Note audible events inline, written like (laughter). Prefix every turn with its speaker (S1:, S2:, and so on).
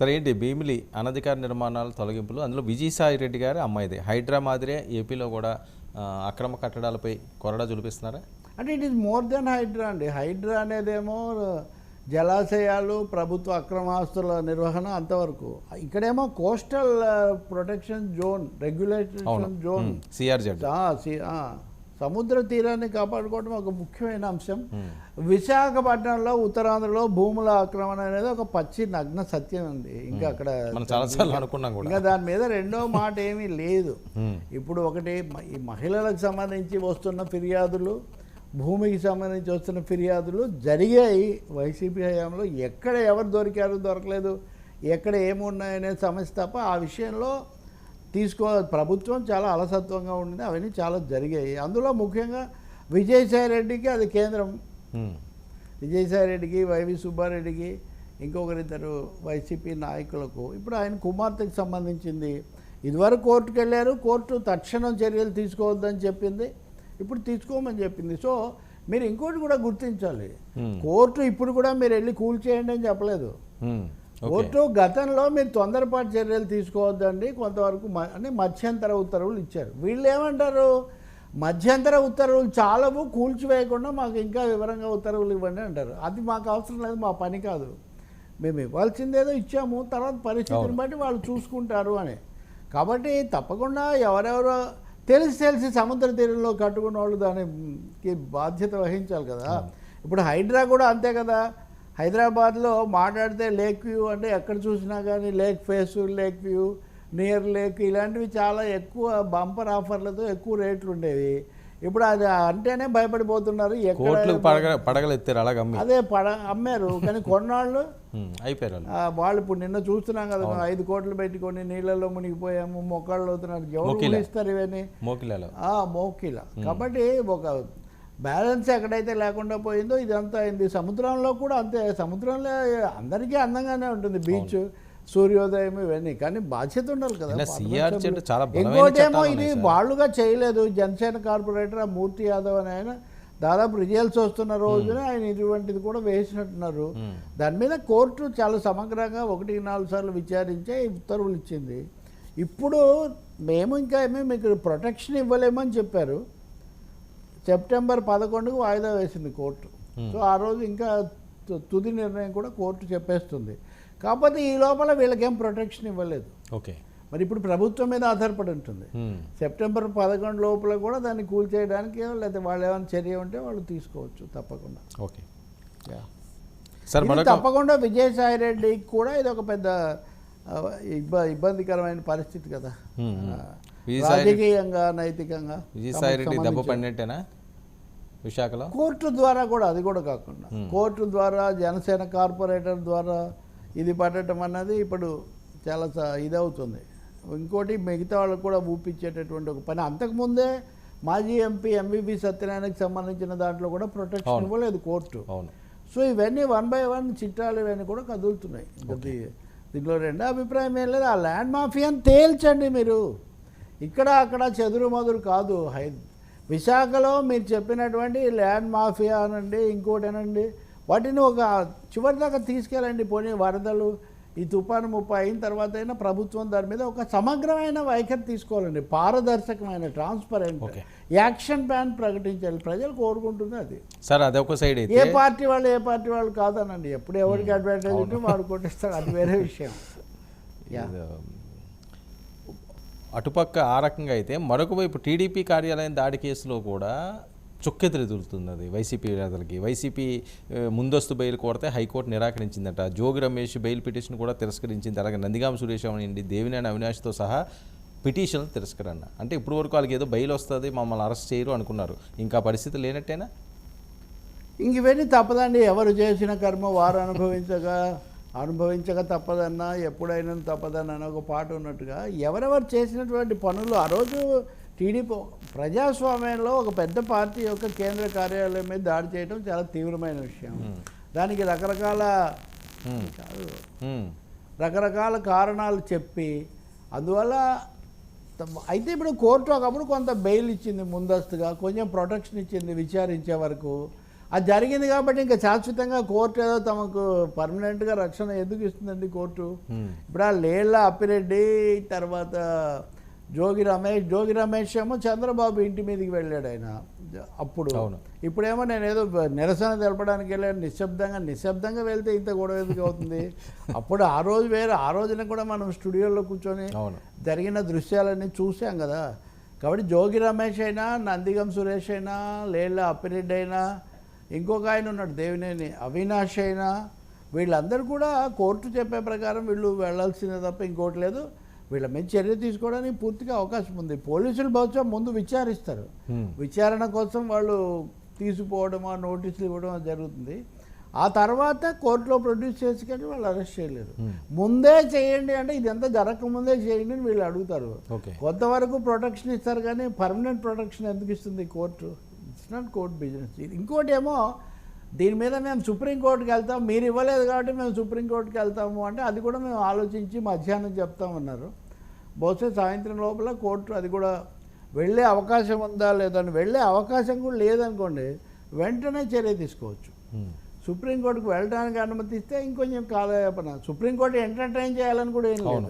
S1: సరే ఏంటి? భీమిలి అనధికార నిర్మాణాల తొలగింపులు అందులో విజయసాయి రెడ్డి గారి అమ్మాయిది. హైడ్రా మాదిరే ఏపీలో కూడా అక్రమ కట్టడాలపై కొరడా చూపిస్తున్నారా?
S2: అంటే it is more than Hydra అండి. హైడ్రా అనేదేమో జలాశయాలు ప్రభుత్వ అక్రమాస్తుల నిర్వహణ అంతవరకు. ఇక్కడేమో coastal protection zone regulation zone.
S1: CRZ.
S2: సముద్ర తీరాన్ని కాపాడుకోవడం ఒక ముఖ్యమైన అంశం. విశాఖపట్నంలో ఉత్తరాంధ్రలో భూముల ఆక్రమణ అనేది ఒక పచ్చి నగ్న సత్యం అండి. ఇంకా అక్కడ
S1: మనం చాలాసార్లు అనుకున్నాం కూడా.
S2: ఇంకా దాని మీద రెండో మాట ఏమీ లేదు.
S1: మ్మ్.
S2: ఇప్పుడు ఒకటి ఈ మహిళలకు సంబంధించి వస్తున్న ఫిర్యాదులు భూమికి సంబంధించి వస్తున్న ఫిర్యాదులు జరిగాయి. వైసీపీ హయాంలో ఎక్కడ ఎవరు దొరికారు దొరకలేదు ఎక్కడ ఏమున్నాయనే సమస్య తప్ప ఆ విషయంలో తీసుకో ప్రభుత్వం చాలా అలసత్వంగా ఉండింది. అవన్నీ చాలా జరిగాయి. అందులో ముఖ్యంగా విజయసాయి రెడ్డికి అది కేంద్రం. విజయసాయి రెడ్డికి వైవి సుబ్బారెడ్డికి ఇంకొకరిద్దరు వైసీపీ నాయకులకు. ఇప్పుడు ఆయన కుమార్తెకి సంబంధించింది. ఇదివరకు కోర్టుకు వెళ్ళారు కోర్టు తక్షణం చర్యలు తీసుకోవద్దని చెప్పింది. ఇప్పుడు తీసుకోమని చెప్పింది. సో మీరు ఇంకోటి కూడా గుర్తించాలి. కోర్టు ఇప్పుడు కూడా మీరు వెళ్ళి కూల్ చేయండి అని చెప్పలేదు. కోర్టు గతంలో మీరు తొందరపాటు చర్యలు తీసుకోవద్దండి. కొంతవరకు అంటే మధ్యంతర ఉత్తర్వులు ఇచ్చారు. వీళ్ళు ఏమంటారు? మధ్యంతర ఉత్తర్వులు చాలవు కూల్చివేయకుండా మాకు ఇంకా వివరంగా ఉత్తర్వులు ఇవ్వండి అంటారు. అది మాకు అవసరం లేదు మా పని కాదు. మేము ఇవ్వాల్సిందేదో ఇచ్చాము తర్వాత పరిస్థితిని. బట్టి వాళ్ళు చూసుకుంటారు అని. కాబట్టి తప్పకుండా ఎవరెవరో తెలిసి తెలిసి సముద్ర తీరంలో కట్టుకున్న వాళ్ళు దానికి బాధ్యత వహించాలి కదా. ఇప్పుడు హైడ్రా కూడా అంతే కదా. హైదరాబాద్లో మాట్లాడితే లేక్ వ్యూ అంటే ఎక్కడ చూసినా కానీ lake face lake view near lake ఇలాంటివి చాలా ఎక్కువ బంపర్ ఆఫర్లతో ఎక్కువ రేట్లు ఉండేవి. ఇప్పుడు అది అంటేనే భయపడిపోతున్నారు. అదే పడ అమ్మారు. కానీ కొన్నాళ్ళు.
S1: అయిపోయారు వాళ్ళు.
S2: ఇప్పుడు నిన్న చూస్తున్నాం కదా ఐదు కోట్లు పెట్టుకొని నీళ్ళల్లో మునిగిపోయాము మొక్కళ్ళు అవుతున్నారు. ఎవరు. ఊహిస్తారు ఇవన్నీ?
S1: మోకిలాలో.
S2: ఆ మోకిల. కాబట్టి ఒక బ్యాలెన్స్ ఎక్కడైతే లేకుండా పోయిందో ఇదంతా అయింది. సముద్రంలో కూడా అంతే సముద్రంలో అందరికీ అందంగానే ఉంటుంది. బీచ్ సూర్యోదయం ఇవన్నీ. కానీ బాధ్యత ఉండాలి కదా ఇంకోటేమో ఇది. వాళ్ళుగా చేయలేదు. జనసేన కార్పొరేటర్ ఆ మూర్తి యాదవ్ అని ఆయన దాదాపు రిజల్ట్స్ వస్తున్న రోజున ఆయన ఇటువంటిది కూడా వేసినట్టున్నారు. దాని మీద కోర్టు చాలా సమగ్రంగా ఒకటి నాలుగు సార్లు విచారించే ఉత్తర్వులు ఇచ్చింది. ఇప్పుడు మేము ఇంకా ఏమీ మీకు ప్రొటెక్షన్ ఇవ్వలేమని చెప్పారు. సెప్టెంబర్ పదకొండుకు వాయిదా వేసింది కోర్టు. సో ఆ రోజు ఇంకా తుది నిర్ణయం కూడా కోర్టు చెప్పేస్తుంది. కాకపోతే ఈ లోపల వీళ్ళకేం ప్రొటెక్షన్ ఇవ్వలేదు.
S1: ఓకే.
S2: మరి ఇప్పుడు ప్రభుత్వం మీద ఆధారపడి ఉంటుంది.
S1: మ్మ్.
S2: సెప్టెంబర్ పదకొండు లోపల కూడా దాన్ని కూల్చేయడానికి లేకపోతే వాళ్ళు ఏమైనా చర్య ఉంటే వాళ్ళు తీసుకోవచ్చు తప్పకుండా.
S1: ఓకే.
S2: తప్పకుండా విజయసాయి రెడ్డికి కూడా ఇది ఒక పెద్ద ఇబ్బందికరమైన పరిస్థితి కదా.
S1: రెడ్డి-
S2: రాజకీయంగా నైతికంగా
S1: విజయసాయి రెడ్డి దెబ్బ పడినట్టేనా? విశాఖలో?
S2: కోర్టు ద్వారా కూడా అది కూడా కాకుండా. కోర్టు ద్వారా జనసేన కార్పొరేటర్ ద్వారా ఇది పడటం అన్నది ఇప్పుడు చాలా ఇదవుతుంది. ఇంకోటి మిగతా వాళ్ళకు కూడా ఊపించేటటువంటి ఒక పని. అంతకుముందే మాజీ ఎంపీ ఎంవివి సత్యనారాయణకి సంబంధించిన దాంట్లో కూడా ప్రొటెక్షన్. ఇవ్వలేదు కోర్టు.
S1: అవును.
S2: సో ఇవన్నీ వన్ బై వన్ చిట్టాలు ఇవన్నీ కూడా కదులుతున్నాయి. దీంట్లో రెండో అభిప్రాయం ఏం లేదు. ఆ ల్యాండ్ మాఫియాని తేల్చండి మీరు. ఇక్కడ అక్కడ చెదురు మదురు కాదు. హై విశాఖలో మీరు చెప్పినటువంటి ల్యాండ్ మాఫియా అనండి ఇంకోటేనండి వాటిని ఒక చివరి దాకా తీసుకెళ్ళండి పోనీ వరదలు ఈ తుఫాను ముప్పై అయిన తర్వాత అయినా ప్రభుత్వం దాని మీద ఒక సమగ్రమైన వైఖరి తీసుకోవాలండి పారదర్శకమైన ట్రాన్స్పరెంట్. యాక్షన్ ప్లాన్ ప్రకటించాలి. ప్రజలు కోరుకుంటుంది అది.
S1: సార్ అదొక సైడ్
S2: ఏ పార్టీ వాళ్ళు ఏ పార్టీ వాళ్ళు కాదనండి. ఎప్పుడు ఎవరికి అడ్వాంటేజ్ ఉంటే వాడు కొట్టిస్తాడు. అది వేరే విషయం. (laughs) యా.
S1: అటుపక్క ఆ రకంగా అయితే మరొక వైపు టీడీపీ కార్యాలయం దాడి కేసులో కూడా చుక్కెదురుతుంది అది వైసీపీ నేతలకి. వైసీపీ ముందస్తు బెయిల్ కోరితే హైకోర్టు నిరాకరించిందట. జోగి రమేష్ బెయిల్ పిటిషన్ కూడా తిరస్కరించింది. అలాగే నందిగామ సురేష్ అవనండి దేవినేని అవినాష్తో సహా పిటిషన్ తిరస్కరణ. అంటే ఇప్పుడు వరకు వాళ్ళకి ఏదో బెయిల్ వస్తుంది మమ్మల్ని అరెస్ట్ చేయరు అనుకున్నారు. ఇంకా పరిస్థితి లేనట్టేనా?
S2: ఇంక ఇవన్నీ తప్పదండి. ఎవరు చేసిన కర్మ వారు అనుభవించగా అనుభవించక తప్పదన్నా ఎప్పుడైనా తప్పదన్నా అని ఒక పాట ఉన్నట్టుగా ఎవరెవరు చేసినటువంటి పనులు ఆ రోజు టీడీపీ ప్రజాస్వామ్యంలో ఒక పెద్ద పార్టీ యొక్క కేంద్ర కార్యాలయం మీద దాడి చేయడం చాలా తీవ్రమైన విషయం దానికి రకరకాల. కాదు. రకరకాల కారణాలు చెప్పి అందువల్ల అయితే ఇప్పుడు కోర్టు ఒకప్పుడు కొంత బెయిల్ ఇచ్చింది ముందస్తుగా కొంచెం ప్రొటెక్షన్ ఇచ్చింది విచారించే వరకు అది జరిగింది కాబట్టి ఇంకా శాశ్వతంగా కోర్టు ఏదో తమకు పర్మనెంట్గా రక్షణ ఎందుకు ఇస్తుందండి కోర్టు. ఇప్పుడు ఆ లేళ్ళ అప్పిరెడ్డి తర్వాత జోగి రమేష్ జోగి రమేష్ ఏమో చంద్రబాబు ఇంటి మీదకి వెళ్ళాడు ఆయన అప్పుడు.
S1: అవును.
S2: ఇప్పుడేమో నేను ఏదో నిరసన తెలపడానికి వెళ్ళాను నిశ్శబ్దంగా నిశ్శబ్దంగా వెళ్తే ఇంత గొడవ ఎందుకు అవుతుంది? (laughs) అప్పుడు ఆ రోజు వేరే ఆ రోజున కూడా మనం స్టూడియోలో కూర్చొని జరిగిన దృశ్యాలన్నీ చూసాం కదా. కాబట్టి జోగి రమేష్ అయినా నందిగం సురేష్ అయినా లేళ్ళ అప్పిరెడ్డి అయినా ఇంకొక ఆయన ఉన్నాడు దేవినేని అవినాష్ అయినా వీళ్ళందరూ కూడా కోర్టు చెప్పే ప్రకారం వీళ్ళు వెళ్ళాల్సిందే తప్ప ఇంకోటి లేదు. వీళ్ళ మీద చర్య తీసుకోవడానికి పూర్తిగా అవకాశం ఉంది. పోలీసులు బహుశా ముందు విచారిస్తారు. విచారణ కోసం వాళ్ళు తీసుకుపోవడమా నోటీసులు ఇవ్వడం జరుగుతుంది. ఆ తర్వాత కోర్టులో ప్రొడ్యూస్ చేసుకొని వాళ్ళు అరెస్ట్ చేయలేరు. ముందే చేయండి అంటే ఇదంతా జరగకముందే చేయండి అని వీళ్ళు అడుగుతారు.
S1: ఓకే.
S2: కొంతవరకు ప్రొటెక్షన్ ఇస్తారు కానీ పర్మనెంట్ ప్రొటెక్షన్ ఎందుకు ఇస్తుంది court? It's not court business ఇంకోటి ఏమో దీని మీద మేము సుప్రీంకోర్టుకి వెళ్తాం మీరు ఇవ్వలేదు కాబట్టి మేము సుప్రీంకోర్టుకి వెళ్తాము అంటే అది కూడా మేము ఆలోచించి మధ్యాహ్నం చెప్తామన్నారు బహుశా సాయంత్రం లోపల కోర్టు అది కూడా వెళ్ళే అవకాశం ఉందా లేదని వెళ్ళే అవకాశం కూడా లేదనుకోండి వెంటనే చర్య తీసుకోవచ్చు.
S1: Hmm.
S2: సుప్రీంకోర్టుకు వెళ్ళడానికి అనుమతిస్తే ఇంకొంచెం కాలయాపన. సుప్రీంకోర్టు ఎంటర్టైన్ చేయాలని కూడా ఏం లేదు.